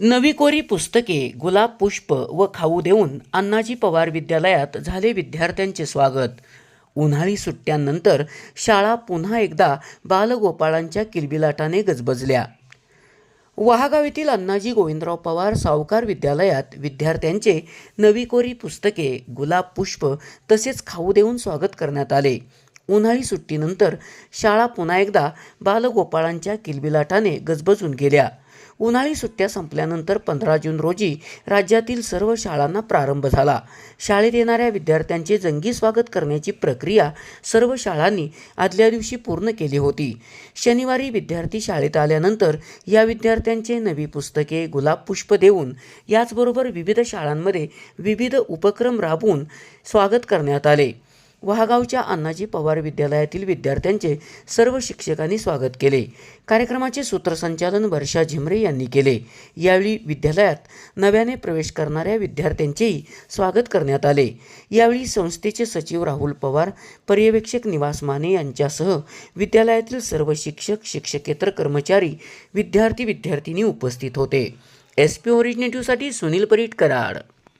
नवी कोरी पुस्तके गुलाब पुष्प व खाऊ देऊन अण्णाजी पवार विद्यालयात झाले विद्यार्थ्यांचे स्वागत. उन्हाळी सुट्ट्यांनंतर शाळा पुन्हा एकदा बालगोपाळांच्या किलबिलाटाने गजबजल्या. वहागाव येथील अण्णाजी गोविंदराव पवार सावकार विद्यालयात विद्यार्थ्यांचे नवी कोरी पुस्तके गुलाब पुष्प तसेच खाऊ देऊन स्वागत करण्यात आले. उन्हाळी सुट्टीनंतर शाळा पुन्हा एकदा बालगोपाळांच्या किलबिलाटाने गजबजून गेल्या. उन्हाळी सुट्ट्या संपल्यानंतर पंधरा जून रोजी राज्यातील सर्व शाळांना प्रारंभ झाला. शाळेत येणाऱ्या विद्यार्थ्यांचे जंगी स्वागत करण्याची प्रक्रिया सर्व शाळांनी आदल्या दिवशी पूर्ण केली होती. शनिवारी विद्यार्थी शाळेत आल्यानंतर या विद्यार्थ्यांचे नवी पुस्तके गुलाब पुष्प देऊन याचबरोबर विविध शाळांमध्ये विविध उपक्रम राबवून स्वागत करण्यात आले. वहागावच्या अण्णाजी पवार विद्यालयातील विद्यार्थ्यांचे सर्व शिक्षकांनी स्वागत केले. कार्यक्रमाचे सूत्रसंचालन वर्षा झिमरे यांनी केले. यावेळी विद्यालयात नव्याने प्रवेश करणाऱ्या विद्यार्थ्यांचेही स्वागत करण्यात आले. यावेळी संस्थेचे सचिव राहुल पवार पर्यवेक्षक निवास माने यांच्यासह विद्यालयातील सर्व शिक्षक शिक्षकेतर कर्मचारी विद्यार्थी विद्यार्थिनी उपस्थित होते. एस पी ओरिजिनेटिव्हसाठी सुनील परीट कराड.